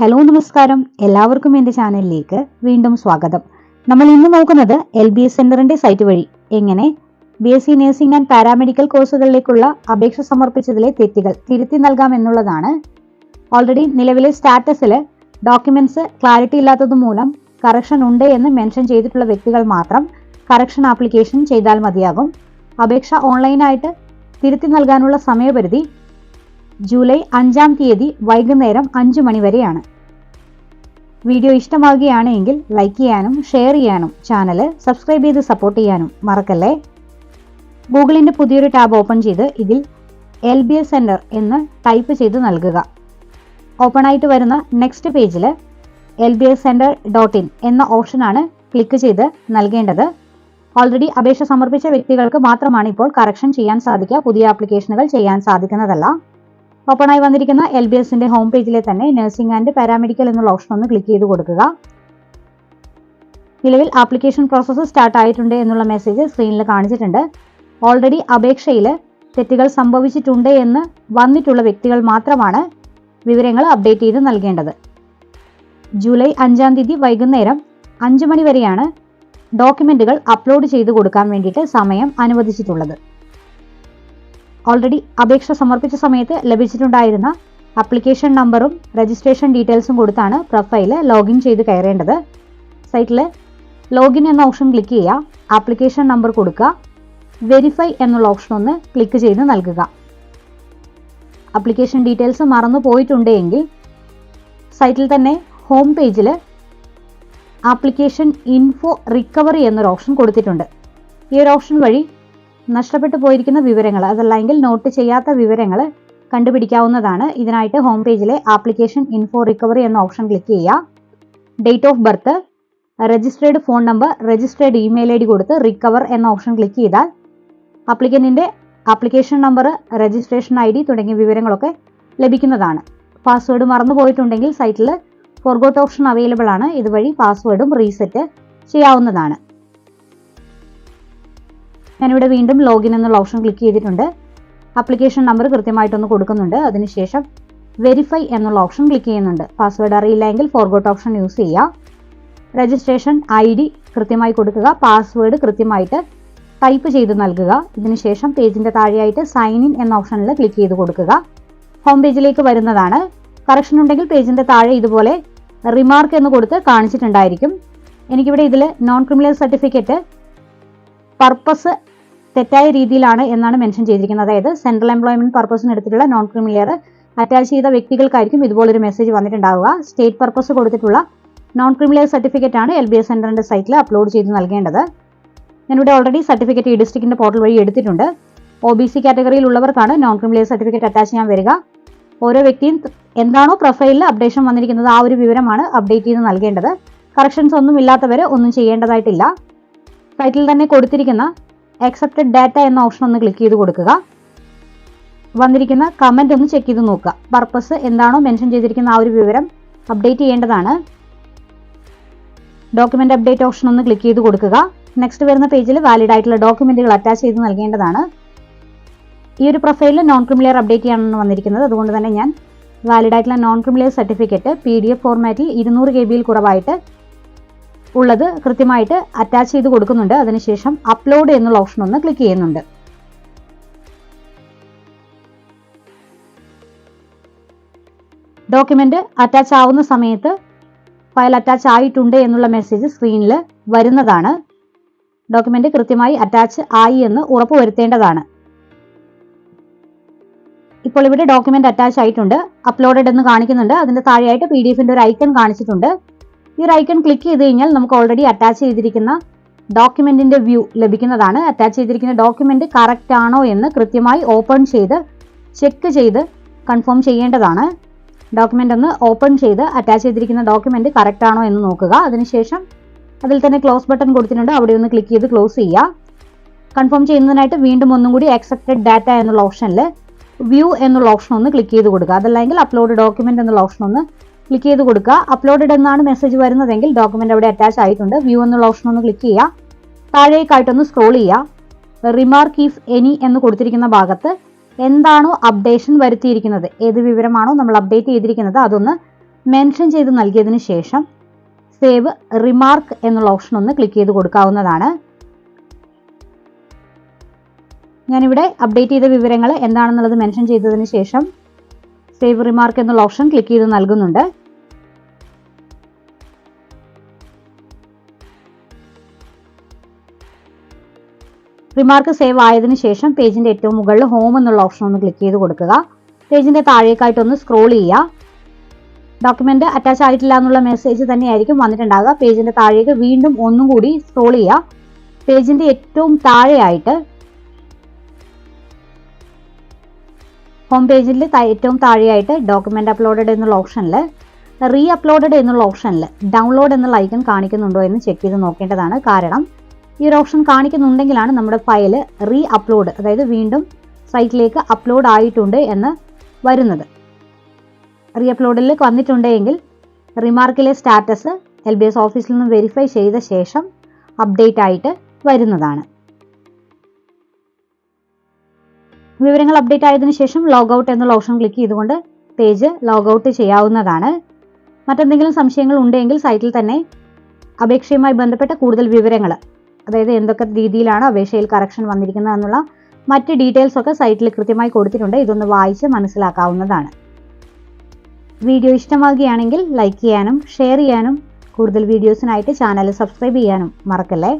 Hello നമസ്കാരം. എല്ലാവർക്കും എന്റെ ചാനലിലേക്ക് വീണ്ടും സ്വാഗതം. നമ്മൾ ഇന്ന് നോക്കുന്നത് എൽ ബി എസ് സെന്ററിന്റെ സൈറ്റ് വഴി. എങ്ങനെ? B S C nursing and paramedical കോഴ്സുകളിലേക്കുള്ള അപേക്ഷ സമർപ്പിച്ചതിലെ തെറ്റുകൾ തിരുത്തി നൽകാം എന്നുള്ളതാണ് ഓൾറെഡി നിലവിലെ സ്റ്റാറ്റസിൽ ഡോക്യുമെന്റ്സ് ക്ലാരിറ്റി ഇല്ലാത്തത് മൂലം കറക്ഷൻ ഉണ്ട് എന്ന് മെൻഷൻ ചെയ്തിട്ടുള്ള വ്യക്തികൾ മാത്രം കറക്ഷൻ ആപ്ലിക്കേഷൻ ചെയ്താൽ മതിയാകും. അപേക്ഷ ഓൺലൈനായിട്ട് തിരുത്തി നൽകാനുള്ള സമയപരിധി ജൂലൈ അഞ്ചാം തീയതി വൈകുന്നേരം അഞ്ചു മണി വരെയാണ്. വീഡിയോ ഇഷ്ടമാവുകയാണെങ്കിൽ ലൈക്ക് ചെയ്യാനും ഷെയർ ചെയ്യാനും ചാനൽ സബ്സ്ക്രൈബ് ചെയ്ത് സപ്പോർട്ട് ചെയ്യാനും മറക്കല്ലേ? ഗൂഗിളിന്റെ പുതിയൊരു ടാബ് ഓപ്പൺ ചെയ്ത് ഇതിൽ എൽ ബി എസ് സെന്റർ എന്ന് ടൈപ്പ് ചെയ്ത് നൽകുക. ഓപ്പൺ ആയിട്ട് വരുന്ന നെക്സ്റ്റ് പേജിൽ L B S centre dot in എന്ന ഓപ്ഷനാണ് ക്ലിക്ക് ചെയ്ത് നൽകേണ്ടത്. ഓൾറെഡി അപേക്ഷ സമർപ്പിച്ച വ്യക്തികൾക്ക് മാത്രമാണ് ഇപ്പോൾ കറക്ഷൻ ചെയ്യാൻ സാധിക്കുക പുതിയ ആപ്ലിക്കേഷനുകൾ ചെയ്യാൻ സാധിക്കുന്നതല്ല. ഓപ്പണായി വന്നിരിക്കുന്ന എൽ ബി എസിന്റെ ഹോം പേജിലെ തന്നെ നഴ്സിംഗ് ആൻഡ് പാരാമെഡിക്കൽ എന്നുള്ള ഓപ്ഷൻ ഒന്ന് ക്ലിക്ക് ചെയ്ത് കൊടുക്കുക. നിലവിൽ ആപ്ലിക്കേഷൻ പ്രോസസ്സ് സ്റ്റാർട്ട് ആയിട്ടുണ്ട് എന്നുള്ള മെസ്സേജ് സ്ക്രീനിൽ കാണിച്ചിട്ടുണ്ട്. ഓൾറെഡി അപേക്ഷയിൽ തെറ്റുകൾ സംഭവിച്ചിട്ടുണ്ട് എന്ന് വന്നിട്ടുള്ള വ്യക്തികൾ മാത്രമാണ് വിവരങ്ങൾ അപ്ഡേറ്റ് ചെയ്ത് നൽകേണ്ടത്. ജൂലൈ അഞ്ചാം തീയതി വൈകുന്നേരം അഞ്ച് മണി വരെയാണ് ഡോക്യുമെന്റുകൾ അപ്ലോഡ് ചെയ്ത് കൊടുക്കാൻ വേണ്ടിയിട്ട് സമയം അനുവദിച്ചിട്ടുള്ളത്. ഓൾറെഡി അപേക്ഷ സമർപ്പിച്ച സമയത്ത് ലഭിച്ചിട്ടുണ്ടായിരുന്ന അപ്ലിക്കേഷൻ നമ്പറും രജിസ്ട്രേഷൻ ഡീറ്റെയിൽസും കൊടുത്താണ് പ്രൊഫൈൽ ലോഗിൻ ചെയ്ത് കയറേണ്ടത്. സൈറ്റിൽ ലോഗിൻ എന്ന ഓപ്ഷൻ ക്ലിക്ക് ചെയ്യുക ആപ്ലിക്കേഷൻ നമ്പർ കൊടുക്കുക വെരിഫൈ എന്നുള്ള ഓപ്ഷൻ ഒന്ന് ക്ലിക്ക് ചെയ്ത് നൽകുക. അപ്ലിക്കേഷൻ ഡീറ്റെയിൽസ് മറന്നു പോയിട്ടുണ്ടെങ്കിൽ സൈറ്റിൽ തന്നെ ഹോം പേജിൽ ആപ്ലിക്കേഷൻ ഇൻഫോ റിക്കവറി എന്നൊരു ഓപ്ഷൻ കൊടുത്തിട്ടുണ്ട്. ഈ ഒരു ഓപ്ഷൻ വഴി നഷ്ടപ്പെട്ടു പോയിരിക്കുന്ന വിവരങ്ങൾ അതല്ലെങ്കിൽ നോട്ട് ചെയ്യാത്ത വിവരങ്ങൾ കണ്ടുപിടിക്കാവുന്നതാണ്. ഇതിനായിട്ട് ഹോം പേജിലെ ആപ്ലിക്കേഷൻ ഇൻഫോ റിക്കവറി എന്ന ഓപ്ഷൻ ക്ലിക്ക് ചെയ്യുക. Date of birth registered phone number registered email ID D കൊടുത്ത് റിക്കവർ എന്ന ഓപ്ഷൻ ക്ലിക്ക് ചെയ്താൽ ആപ്ലിക്കന്റിന്റെ ആപ്ലിക്കേഷൻ നമ്പർ രജിസ്ട്രേഷൻ ഐ ഡി തുടങ്ങിയ വിവരങ്ങളൊക്കെ ലഭിക്കുന്നതാണ്. പാസ്വേഡ് മറന്നു പോയിട്ടുണ്ടെങ്കിൽ സൈറ്റിൽ ഫോർഗോട്ട് ഓപ്ഷൻ അവൈലബിൾ ആണ്. ഇതുവഴി പാസ്വേഡും റീസെറ്റ് ചെയ്യാവുന്നതാണ്. ഞാനിവിടെ വീണ്ടും ലോഗിൻ എന്നുള്ള ഓപ്ഷൻ ക്ലിക്ക് ചെയ്തിട്ടുണ്ട്. അപ്ലിക്കേഷൻ നമ്പർ കൃത്യമായിട്ടൊന്ന് കൊടുക്കുന്നുണ്ട്. അതിനുശേഷം വെരിഫൈ എന്നുള്ള ഓപ്ഷൻ ക്ലിക്ക് ചെയ്യുന്നുണ്ട്. പാസ്വേഡ് അറിയില്ല എങ്കിൽ ഫോർഗോട്ട് ഓപ്ഷൻ യൂസ് ചെയ്യുക രജിസ്ട്രേഷൻ ഐ ഡി കൃത്യമായി കൊടുക്കുക. പാസ്വേഡ് കൃത്യമായിട്ട് ടൈപ്പ് ചെയ്ത് നൽകുക. ഇതിനുശേഷം പേജിന്റെ താഴെയായിട്ട് സൈൻ ഇൻ എന്ന ഓപ്ഷനിൽ ക്ലിക്ക് ചെയ്ത് കൊടുക്കുക. ഹോം പേജിലേക്ക് വരുന്നതാണ്. കറക്ഷൻ ഉണ്ടെങ്കിൽ പേജിന്റെ താഴെ ഇതുപോലെ റിമാർക്ക് എന്ന് കൊടുത്ത് കാണിച്ചിട്ടുണ്ടായിരിക്കും. എനിക്കിവിടെ ഇതിൽ നോൺ ക്രിമിനൽ സർട്ടിഫിക്കറ്റ് പർപ്പസ് തെറ്റായ രീതിയിലാണ് എന്നാണ് മെൻഷൻ ചെയ്തിരിക്കുന്നത്. അതായത് സെൻട്രൽ എംപ്ലോയ്മെന്റ് പർപ്പസിന് എടുത്തിട്ടുള്ള നോൺ ക്രിമിലിയർ അറ്റാച്ച് ചെയ്ത വ്യക്തികൾക്കായിരിക്കും ഇതുപോലൊരു മെസ്സേജ് വന്നിട്ടുണ്ടാവുക. സ്റ്റേറ്റ് പർപ്പസ് കൊടുത്തിട്ടുള്ള നോൺ ക്രിമിനൽ സർട്ടിഫിക്കറ്റ് ആണ് എൽ ബി എസ് സെന്ററിന്റെ സൈറ്റിൽ അപ്ലോഡ് ചെയ്ത് നൽകേണ്ടത്. ഞാനിവിടെ ഓൾറെഡി സർട്ടിഫിക്കറ്റ് ഈ ഡിസ്ട്രിക്റ്റിന്റെ പോർട്ടൽ വഴി എടുത്തിട്ടുണ്ട്. ഒ ബി സി കാറ്റഗറിയിലുള്ളവർക്കാണ് നോൺ ക്രിമിനൽ സർട്ടിഫിക്കറ്റ് അറ്റാച്ച് ചെയ്യാൻ വരിക. ഓരോ വ്യക്തിയും എന്താണോ പ്രൊഫൈലിൽ അപ്ഡേഷൻ വന്നിരിക്കുന്നത് ആ ഒരു വിവരമാണ് അപ്ഡേറ്റ് ചെയ്ത് നൽകേണ്ടത്. കറക്ഷൻസ് ഒന്നും ഇല്ലാത്തവർ ഒന്നും ചെയ്യേണ്ടതായിട്ടില്ല. സൈറ്റിൽ തന്നെ കൊടുത്തിരിക്കുന്ന അക്സെപ്റ്റഡ് ഡാറ്റ എന്ന ഓപ്ഷൻ ഒന്ന് ക്ലിക്ക് ചെയ്ത് കൊടുക്കുക. വന്നിരിക്കുന്ന കമന്റ് ഒന്ന് ചെക്ക് ചെയ്ത് നോക്കുക. പർപ്പസ് എന്താണോ മെൻഷൻ ചെയ്തിരിക്കുന്ന ആ ഒരു വിവരം അപ്ഡേറ്റ് ചെയ്യേണ്ടതാണ്. ഡോക്യുമെന്റ് അപ്ഡേറ്റ് ഓപ്ഷൻ ഒന്ന് ക്ലിക്ക് ചെയ്ത് കൊടുക്കുക. നെക്സ്റ്റ് വരുന്ന പേജിൽ വാലിഡ് ആയിട്ടുള്ള ഡോക്യുമെന്റുകൾ അറ്റാച്ച് ചെയ്ത് നൽകേണ്ടതാണ്. ഈ ഒരു പ്രൊഫൈലിൽ നോൺ ക്രിമിലിയർ അപ്ഡേറ്റ് ചെയ്യാനാണ് വന്നിരിക്കുന്നത്. അതുകൊണ്ട് തന്നെ ഞാൻ വാലിഡ് ആയിട്ടുള്ള non creamy layer certificate P D F ഫോർമാറ്റിൽ ഇരുന്നൂറ് കെ ബിയിൽ കുറവായിട്ട് ഉള്ളത് കൃത്യമായിട്ട് അറ്റാച്ച് ചെയ്ത് കൊടുക്കുന്നുണ്ട്. അതിനുശേഷം അപ്ലോഡ് എന്നുള്ള ഓപ്ഷൻ ഒന്ന് ക്ലിക്ക് ചെയ്യുന്നുണ്ട്. ഡോക്യുമെന്റ് അറ്റാച്ച് ആവുന്ന സമയത്ത് ഫയൽ അറ്റാച്ച് ആയിട്ടുണ്ട് എന്നുള്ള മെസ്സേജ് സ്ക്രീനിൽ വരുന്നതാണ്. ഡോക്യുമെന്റ് കൃത്യമായി അറ്റാച്ച് ആയി എന്ന് ഉറപ്പ് വരുത്തേണ്ടതാണ്. ഇപ്പോൾ ഇവിടെ ഡോക്യുമെന്റ് അറ്റാച്ച് ആയിട്ടുണ്ട്. അപ്ലോഡഡ് എന്ന് കാണിക്കുന്നുണ്ട്. അതിന്റെ താഴെയായിട്ട് പി ഡി എഫിന്റെ ഒരു ഐക്കൺ കാണിച്ചിട്ടുണ്ട്. ഈ ഒരു ഐക്കൺ ക്ലിക്ക് ചെയ്ത് കഴിഞ്ഞാൽ നമുക്ക് ഓൾറെഡി അറ്റാച്ച് ചെയ്തിരിക്കുന്ന ഡോക്യുമെന്റിന്റെ വ്യൂ ലഭിക്കുന്നതാണ്. അറ്റാച്ച് ചെയ്തിരിക്കുന്ന ഡോക്യുമെന്റ് കറക്റ്റ് ആണോ എന്ന് കൃത്യമായി ഓപ്പൺ ചെയ്ത് ചെക്ക് ചെയ്ത് കൺഫേം ചെയ്യേണ്ടതാണ്. ഡോക്യുമെന്റ് ഒന്ന് ഓപ്പൺ ചെയ്ത് അറ്റാച്ച് ചെയ്തിരിക്കുന്ന ഡോക്യുമെന്റ് കറക്റ്റ് ആണോ എന്ന് നോക്കുക. അതിനുശേഷം അതിൽ തന്നെ ക്ലോസ് ബട്ടൺ കൊടുത്തിട്ടുണ്ട്. അവിടെ ഒന്ന് ക്ലിക്ക് ചെയ്ത് ക്ലോസ് ചെയ്യുക. കൺഫേം ചെയ്യുന്നതിനായിട്ട് വീണ്ടും ഒന്നും കൂടി അക്സെപ്റ്റഡ് ഡാറ്റ എന്നുള്ള ഓപ്ഷനിൽ വ്യൂ എന്നുള്ള ഓപ്ഷൻ ഒന്ന് ക്ലിക്ക് ചെയ്ത് കൊടുക്കുക. അതല്ലെങ്കിൽ അപ്ലോഡ് ഡോക്യുമെന്റ് എന്നുള്ള ഓപ്ഷൻ ഒന്ന് ക്ലിക്ക് ചെയ്ത് കൊടുക്കുക. അപ്ലോഡഡ് എന്നാണ് മെസ്സേജ് വരുന്നതെങ്കിൽ ഡോക്യുമെന്റ് അവിടെ അറ്റാച്ച് ആയിട്ടുണ്ട്. വ്യൂ എന്നുള്ള ഓപ്ഷൻ ഒന്ന് ക്ലിക്ക് ചെയ്യുക. താഴേക്കായിട്ടൊന്ന് സ്ക്രോൾ ചെയ്യുക. റിമാർക്ക് ഇഫ് എനി എന്ന് കൊടുത്തിരിക്കുന്ന ഭാഗത്ത് എന്താണോ അപ്ഡേഷൻ വരുത്തിയിരിക്കുന്നത് ഏത് വിവരമാണോ നമ്മൾ അപ്ഡേറ്റ് ചെയ്തിരിക്കുന്നത് അതൊന്ന് മെൻഷൻ ചെയ്ത് നൽകിയതിന് ശേഷം സേവ് റിമാർക്ക് എന്നുള്ള ഓപ്ഷൻ ഒന്ന് ക്ലിക്ക് ചെയ്ത് കൊടുക്കാവുന്നതാണ്. ഞാനിവിടെ അപ്ഡേറ്റ് ചെയ്ത വിവരങ്ങൾ എന്താണെന്നുള്ളത് മെൻഷൻ ചെയ്തതിന് ശേഷം സേവ് റിമാർക്ക് എന്നുള്ള ഓപ്ഷൻ ക്ലിക്ക് ചെയ്ത് നൽകുന്നുണ്ട്. റിമാർക്ക് സേവ് ആയതിനു ശേഷം പേജിന്റെ ഏറ്റവും മുകളിൽ ഹോം എന്നുള്ള ഓപ്ഷൻ ഒന്ന് ക്ലിക്ക് ചെയ്ത് കൊടുക്കുക. പേജിന്റെ താഴേക്കായിട്ടൊന്ന് സ്ക്രോൾ ചെയ്യുക. ഡോക്യുമെന്റ് അറ്റാച്ച് ആയിട്ടില്ല എന്നുള്ള മെസ്സേജ് തന്നെയായിരിക്കും വന്നിട്ടുണ്ടാകുക പേജിന്റെ താഴേക്ക് വീണ്ടും ഒന്നും കൂടി സ്ക്രോൾ ചെയ്യുക. പേജിന്റെ ഏറ്റവും താഴെയായിട്ട് ഹോം പേജിൽ ഏറ്റവും താഴെയായിട്ട് ഡോക്യുമെന്റ് അപ്ലോഡഡ് എന്നുള്ള ഓപ്ഷനിൽ റീ അപ്ലോഡഡ് എന്നുള്ള ഓപ്ഷനിൽ ഡൗൺലോഡ് എന്നുള്ള ഐക്കൺ കാണിക്കുന്നുണ്ടോ എന്ന് ചെക്ക് ചെയ്ത് നോക്കേണ്ടതാണ്. കാരണം ഈ ഒരു ഓപ്ഷൻ കാണിക്കുന്നുണ്ടെങ്കിലാണ് നമ്മുടെ ഫയൽ റീ അപ്ലോഡ് അതായത് വീണ്ടും സൈറ്റിലേക്ക് അപ്ലോഡ് ആയിട്ടുണ്ട് എന്ന് വരുന്നത്. റീ അപ്ലോഡിൽ വന്നിട്ടുണ്ടെങ്കിൽ റിമാർക്കിലെ സ്റ്റാറ്റസ് എൽ ബി എസ് ഓഫീസിൽ നിന്ന് വെരിഫൈ ചെയ്ത ശേഷം അപ്ഡേറ്റ് ആയിട്ട് വരുന്നതാണ്. വിവരങ്ങൾ അപ്ഡേറ്റ് ആയതിനു ശേഷം ലോഗ് ഔട്ട് എന്നുള്ള ഓപ്ഷൻ ക്ലിക്ക് ചെയ്തുകൊണ്ട് പേജ് ലോഗ് ഔട്ട് ചെയ്യാവുന്നതാണ്. മറ്റെന്തെങ്കിലും സംശയങ്ങൾ ഉണ്ടെങ്കിൽ സൈറ്റിൽ തന്നെ അപേക്ഷയുമായി ബന്ധപ്പെട്ട കൂടുതൽ വിവരങ്ങൾ അതായത് എന്തൊക്കെ രീതിയിലാണ് അപേക്ഷയിൽ കറക്ഷൻ വന്നിരിക്കുന്നത് എന്നുള്ള മറ്റ് ഡീറ്റെയിൽസ് ഒക്കെ സൈറ്റിൽ കൃത്യമായി കൊടുത്തിട്ടുണ്ട്. ഇതൊന്ന് വായിച്ച് മനസ്സിലാക്കാവുന്നതാണ്. വീഡിയോ ഇഷ്ടമാകുകയാണെങ്കിൽ ലൈക്ക് ചെയ്യാനും ഷെയർ ചെയ്യാനും കൂടുതൽ വീഡിയോസിനായിട്ട് ചാനൽ സബ്സ്ക്രൈബ് ചെയ്യാനും മറക്കല്ലേ?